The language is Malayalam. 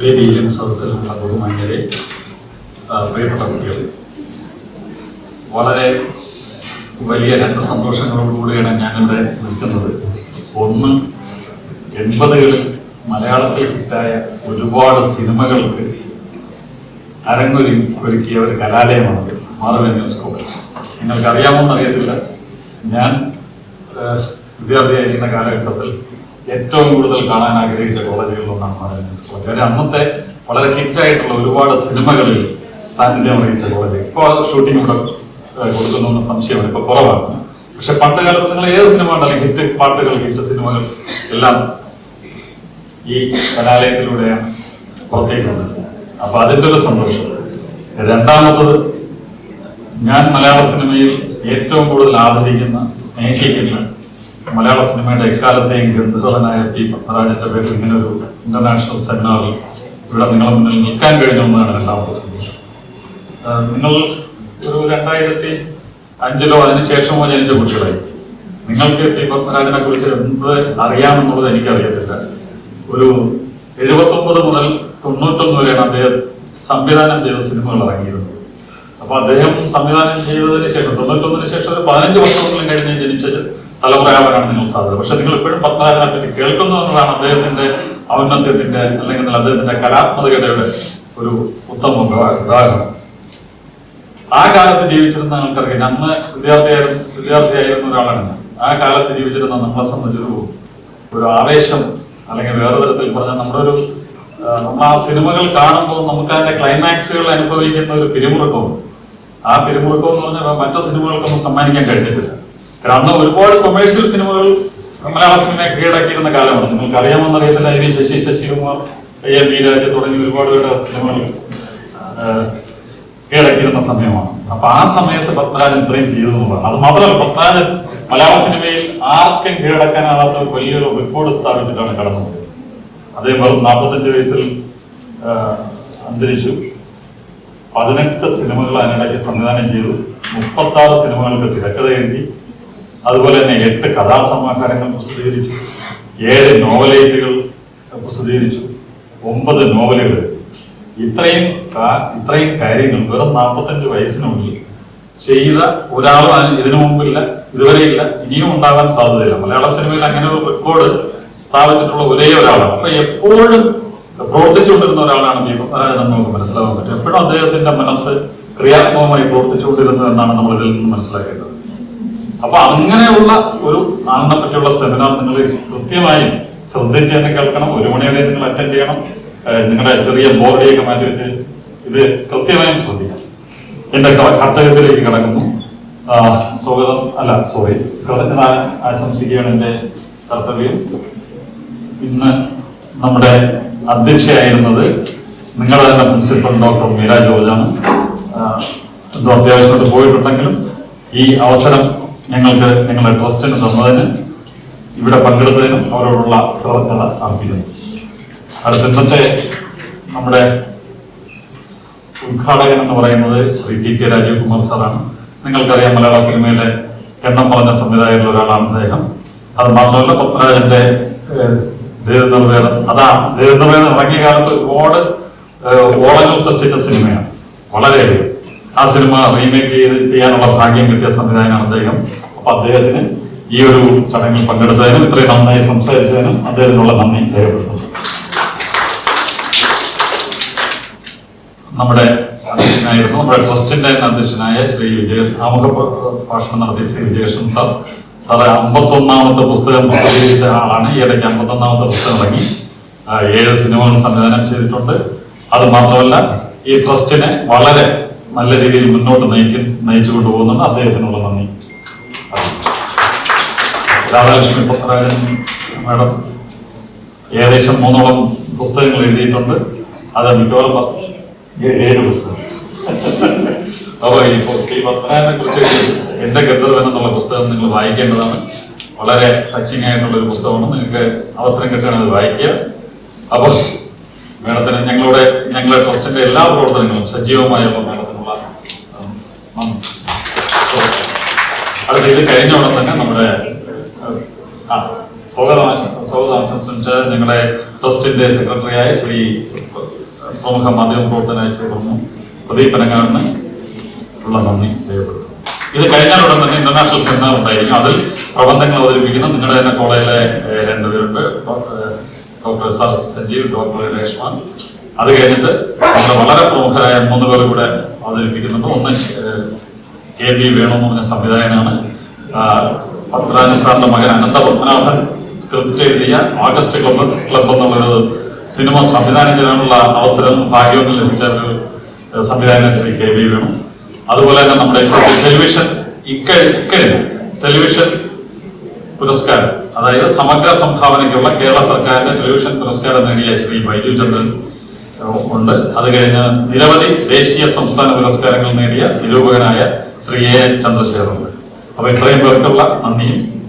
വേദിയിലും സദസ്സിലുമുള്ള ബഹുമാന്യരെ പ്രിയപ്പെട്ട കുട്ടികൾ. വളരെ വലിയ രണ്ട് സന്തോഷങ്ങളോടുകൂടിയാണ് ഞാനിവിടെ നിൽക്കുന്നത്. ഒന്ന് എൺപതുകളിൽ മലയാളത്തിൽ ഹിറ്റായ ഒരുപാട് സിനിമകൾക്ക് അരങ്ങൊരു ഒരുക്കിയ ഒരു കലാലയമാണ് മാധവൻ ന്യൂസ് കോളേജ് നിങ്ങൾക്ക് എന്നറിയത്തില്ല. ഞാൻ വിദ്യാർത്ഥിയായിരിക്കുന്ന കാലഘട്ടത്തിൽ ഏറ്റവും കൂടുതൽ കാണാൻ ആഗ്രഹിച്ച കോളേജുകളിലൊന്നാണ് ന്യൂസ് കോളേജ് കാര്യം അന്നത്തെ വളരെ ഹിറ്റായിട്ടുള്ള ഒരുപാട് സിനിമകളിൽ സാന്നിധ്യം അറിയിച്ച കോളേജ്. ഇപ്പോൾ ഷൂട്ടിംഗ് ഇവിടെ കൊടുക്കുന്നൊന്നും സംശയമാണ്. ഇപ്പോൾ കുറവാണ്. പക്ഷെ പണ്ട് കാലത്ത് നിങ്ങൾ ഏത് സിനിമ ഉണ്ടല്ലോ ഹിറ്റ് പാട്ടുകൾ ഹിറ്റ് സിനിമകൾ എല്ലാം ഈ കലാലയത്തിലൂടെയാണ് പുറത്തേക്ക് വന്നത്. അപ്പൊ അതിന്റെ ഒരു സന്തോഷം. രണ്ടാമത്തത് ഞാൻ മലയാള സിനിമയിൽ ഏറ്റവും കൂടുതൽ ആദരിക്കുന്ന സ്നേഹിക്കുന്ന മലയാള സിനിമയുടെ എക്കാലത്തെയും ഗന്ധർവനായ പി പത്മരാജന്റെ പേരിൽ ഇങ്ങനെ ഒരു ഇന്റർനാഷണൽ സെമിനാറിൽ ഇവിടെ നിങ്ങളെ മുന്നിൽ നിൽക്കാൻ കഴിഞ്ഞതെന്നാണ് രണ്ടാമത്തെ സന്തോഷം നിങ്ങൾ ഒരു രണ്ടായിരത്തി അഞ്ചിലോ അതിനുശേഷമോ ജനിച്ച കുട്ടികളായി. നിങ്ങൾക്ക് പി പത്മരാജനെ കുറിച്ച് എന്ത് അറിയാമെന്നുള്ളത് എനിക്കറിയത്തില്ല. ഒരു എഴുപത്തൊമ്പത് മുതൽ തൊണ്ണൂറ്റൊന്ന് വരെയാണ് അദ്ദേഹം സംവിധാനം ചെയ്ത സിനിമകൾ ഇറങ്ങിയിരുന്നത്. അപ്പൊ അദ്ദേഹം സംവിധാനം ചെയ്തതിന് ശേഷം തൊണ്ണൂറ്റൊന്നിന് ശേഷം ഒരു പതിനഞ്ച് വർഷമെങ്കിലും കഴിഞ്ഞ് ജനിച്ച തലമുറയാവാനാണ് നിങ്ങൾ സാധ്യത പക്ഷെ നിങ്ങൾ ഇപ്പോഴും പത്മരാജനെ പറ്റി കേൾക്കുന്നു എന്നതാണ് അദ്ദേഹത്തിന്റെ ഔന്നത്യത്തിന്റെ അല്ലെങ്കിൽ അദ്ദേഹത്തിന്റെ കലാത്മകതയുടെ ഒരു ഉത്തമ ഉദാഹരണം. ആ കാലത്ത് ജീവിച്ചിരുന്ന ആൾക്കാർക്ക് അന്ന് വിദ്യാർത്ഥിയായിരുന്നു വിദ്യാർത്ഥിയായിരുന്ന ഒരാളാണ് ആ കാലത്ത് ജീവിച്ചിരുന്ന നമ്മളെ സംബന്ധിച്ചൊരു ഒരു ആവേശം അല്ലെങ്കിൽ വേറെ തരത്തിൽ പറഞ്ഞാൽ നമ്മുടെ ഒരു നമ്മൾ ആ സിനിമകൾ കാണുമ്പോൾ നമുക്ക് അതിന്റെ ക്ലൈമാക്സുകൾ അനുഭവിക്കുന്ന ഒരു പിരിമുറുക്കവും ആ പിരിമുറുക്കം എന്ന് പറഞ്ഞാൽ മറ്റു സിനിമകൾക്കൊന്നും സമ്മാനിക്കാൻ കഴിഞ്ഞിട്ടില്ല. കാരണം ഒരുപാട് കൊമേഴ്സ്യൽ സിനിമകൾ മലയാള സിനിമയെ കീഴടക്കിയിരുന്ന കാലമാണ്. നിങ്ങൾക്ക് അറിയാമെന്ന് അറിയത്തില്ല ഇനി ശശി ശശികുമാർ എ എം വീരാജ് രാജ തുടങ്ങി ഒരുപാട് പേരുടെ സിനിമകൾ കീഴടക്കിയിരുന്ന സമയമാണ്. അപ്പൊ ആ സമയത്ത് പത്മരാജൻ ഇത്രയും ചെയ്തു എന്നുള്ളതാണ്. അത് മാത്രമല്ല പത്മരാജൻ മലയാള സിനിമയിൽ ആർക്കും കീഴടക്കാനാവാത്ത ഒരു വലിയൊരു റെക്കോർഡ് സ്ഥാപിച്ചിട്ടാണ് കടന്നു പോയത് അദ്ദേഹം വെറും നാൽപ്പത്തഞ്ച് വയസ്സിൽ അന്തരിച്ചു. പതിനെട്ട് സിനിമകൾ അതിനിടയ്ക്ക് സംവിധാനം ചെയ്തു. മുപ്പത്തി ആറ് സിനിമകൾക്ക് തിരക്കഥ എഴുതി. അതുപോലെ തന്നെ എട്ട് കഥാസമാഹാരങ്ങൾ പ്രസിദ്ധീകരിച്ചു. ഏഴ് നോവലേറ്റുകൾ പ്രസിദ്ധീകരിച്ചു. ഒമ്പത് നോവലുകൾ. ഇത്രയും ഇത്രയും കാര്യങ്ങൾ വെറും നാൽപ്പത്തഞ്ച് വയസ്സിനുള്ളിൽ ചെയ്ത ഒരാളും ഇതിനു മുമ്പില്ല ഇതുവരെ ഇല്ല ഇനിയും ഉണ്ടാകാൻ സാധ്യതയില്ല. മലയാള സിനിമയിൽ അങ്ങനെ ഒരു റെക്കോർഡ് സ്ഥാപിച്ചിട്ടുള്ള ഒരേ ഒരാളാണ്. അപ്പൊ എപ്പോഴും പ്രവർത്തിച്ചുകൊണ്ടിരുന്ന ഒരാളാണ് എന്ന് നമുക്ക് മനസ്സിലാക്കാൻ പറ്റും. എപ്പോഴും അദ്ദേഹത്തിന്റെ മനസ്സ് ക്രിയാത്മകമായി പ്രവർത്തിച്ചുകൊണ്ടിരുന്നു എന്നാണ് നമ്മൾ ഇതിൽ നിന്ന് മനസ്സിലാക്കേണ്ടത്. അപ്പൊ അങ്ങനെയുള്ള ഒരു ആണെന്നെ പറ്റിയുള്ള സെമിനാർ നിങ്ങൾ കൃത്യമായും ശ്രദ്ധിച്ച് തന്നെ കേൾക്കണം. ഒരു മണി വരെ നിങ്ങൾ അറ്റൻഡ് ചെയ്യണം. നിങ്ങളുടെ ചെറിയ ബോർഡിയൊക്കെ മാറ്റി വെച്ച് ഇത് കൃത്യമായും ശ്രദ്ധിക്കണം. എന്റെ കർത്തവ്യത്തിലേക്ക് കിടക്കുന്നു? സ്വാഗതം. അല്ല സോറി കൃതജ്ഞത ആശംസിക്കുകയാണ് എന്റെ കർത്തവ്യം. ഇന്ന് നമ്മുടെ അധ്യക്ഷയായിരുന്നത് നിങ്ങളുടെ തന്നെ പ്രിൻസിപ്പൽ ഡോക്ടർ മീര ജോർജാണ്. എന്തോ അത്യാവശ്യമായിട്ട് പോയിട്ടുണ്ടെങ്കിലും ഈ അവസരം ഞങ്ങൾക്ക് നിങ്ങളുടെ ട്രസ്റ്റിന് തന്നതിന് ഇവിടെ പങ്കെടുത്തതിനും അവരോടുള്ള കൃതജ്ഞത അർപ്പിക്കുന്നു. അടുത്ത ഇന്നത്തെ നമ്മുടെ ഉദ്ഘാടകൻ എന്ന് പറയുന്നത് ശ്രീ ടി കെ രാജീവ് കുമാർ സാറാണ്. നിങ്ങൾക്കറിയാം മലയാള സിനിമയിലെ എണ്ണം പറഞ്ഞ സംവിധായകരിൽ ഒരാളാണ് അദ്ദേഹം. അത് മാത്രമല്ല പത്മരാജന്റെ ദേവനിർവേദം അതാണ് ദേവനിർവേദം ഇറങ്ങിയ കാലത്ത് ഒരുപാട് ഓളങ്ങൾ സൃഷ്ടിച്ച സിനിമയാണ്. വളരെയധികം. ആ സിനിമ റീമേക്ക് ചെയ്ത് ചെയ്യാനുള്ള ഭാഗ്യം കിട്ടിയ സംവിധായകനാണ് അദ്ദേഹം. അപ്പൊ അദ്ദേഹത്തിന് ഈ ഒരു ചടങ്ങിൽ പങ്കെടുത്തതിനും ഇത്രയും നന്നായി സംസാരിച്ചതിനും അദ്ദേഹത്തിനുള്ള നന്ദി രേഖപ്പെടുത്തുന്നു. നമ്മുടെ അധ്യക്ഷനായിരുന്നു നമ്മുടെ ട്രസ്റ്റിന്റെ അധ്യക്ഷനായ ശ്രീ വിജയ ആമുഖ ഭാഷണം നടത്തിയ ശ്രീ വിജയകൃഷ്ണൻ സർ. സാറ് അമ്പത്തൊന്നാമത്തെ പുസ്തകം പ്രസിദ്ധീകരിച്ച ആളാണ്. ഈ ഇടയ്ക്ക് അമ്പത്തൊന്നാമത്തെ പുസ്തകം ഇറങ്ങി. ഏഴ് സിനിമകൾ സംവിധാനം ചെയ്തിട്ടുണ്ട്. അത് മാത്രമല്ല ഈ ട്രസ്റ്റിനെ വളരെ നല്ല രീതിയിൽ മുന്നോട്ട് നയിക്കും നയിച്ചു കൊണ്ടുപോകുന്നുണ്ട് അദ്ദേഹത്തിനുള്ള നന്ദി രാധാലക്ഷ്മി പത്മരാജൻ മാഡം ഏകദേശം മൂന്നോളം പുസ്തകങ്ങൾ എഴുതിയിട്ടുണ്ട്. അത് മിക്കവാറും ഏഴ് പുസ്തകം. അപ്പോൾ ഈ പൊ- ഈ പത്മനാഭനെ കുറിച്ച് എന്റെ ഗന്ധർവൻ എന്നുള്ള പുസ്തകം നിങ്ങൾ വായിക്കേണ്ടതാണ്. വളരെ ടച്ചിങ് ആയിട്ടുള്ള ഒരു പുസ്തകമാണ്. നിങ്ങൾക്ക് അവസരം കിട്ടുകയാണെങ്കിൽ അത് വായിക്കുക. അപ്പോൾ മേഡത്തിന് ഞങ്ങളുടെ ഞങ്ങളുടെ ട്രസ്റ്റിന്റെ എല്ലാ പ്രവർത്തനങ്ങളും സജീവമായ മേഡത്തിനുള്ള അത് ഇത് കഴിഞ്ഞ ഉടൻ തന്നെ നമ്മുടെ സ്വാഗതം സ്വാഗതം ഞങ്ങളുടെ ട്രസ്റ്റിന്റെ സെക്രട്ടറിയായ ശ്രീ പ്രമുഖ മാധ്യമ പ്രവർത്തനായ ശ്രീ പ്രമു പ്രദീപ് പനങ്ങാടിന് ഉള്ള നന്ദി രേഖപ്പെടുത്തുന്നു. ഇത് കഴിഞ്ഞാൽ ഉടൻ തന്നെ ഇന്റർനാഷണൽ സെമിനാർ ഉണ്ടായിരിക്കും. അതിൽ പ്രബന്ധങ്ങൾ അവതരിപ്പിക്കുന്ന. നിങ്ങളുടെ തന്നെ കോളേജിലെ രണ്ട് രണ്ടുപേരുണ്ട് doctor- R Sanjeev doctor Reshman. അത് കഴിഞ്ഞിട്ട് നമ്മുടെ വളരെ പ്രമുഖരായ മൂന്ന് പേർ കൂടെ അവതരിപ്പിക്കുന്നുണ്ട്. ഒന്ന് കെ ബി വേണു എന്ന് പറഞ്ഞ സംവിധായകനാണ് പത്മരാജൻ സാറിന്റെ മകൻ അനന്ത പത്മനാഭൻ സ്ക്രിപ്റ്റ് എഴുതിയ ഓഗസ്റ്റ് ക്ലബ് ക്ലബ് എന്നുള്ളൊരു സിനിമ സംവിധാനം ചെയ്യാനുള്ള അവസരം ഭാഗ്യവും ലഭിച്ച ഒരു സംവിധായകൻ ശ്രീ കെ വി വേണു. അതുപോലെ തന്നെ നമ്മുടെ ടെലിവിഷൻ ഇക്ക ഇക്കഴിഞ്ഞ ടെലിവിഷൻ പുരസ്കാരം അതായത് സമഗ്ര സംഭാവനയ്ക്കുള്ള കേരള സർക്കാരിന്റെ ടെലിവിഷൻ പുരസ്കാരം നേടിയ ശ്രീ ബൈജു ചന്ദ്രൻ ഉണ്ട്. അത് കഴിഞ്ഞ് നിരവധി ദേശീയ സംസ്ഥാന പുരസ്കാരങ്ങൾ നേടിയ നിരൂപകനായ ശ്രീ എ എൻ അപ്പൊ ഇത്രയും പേർക്കുള്ള നന്ദിയും.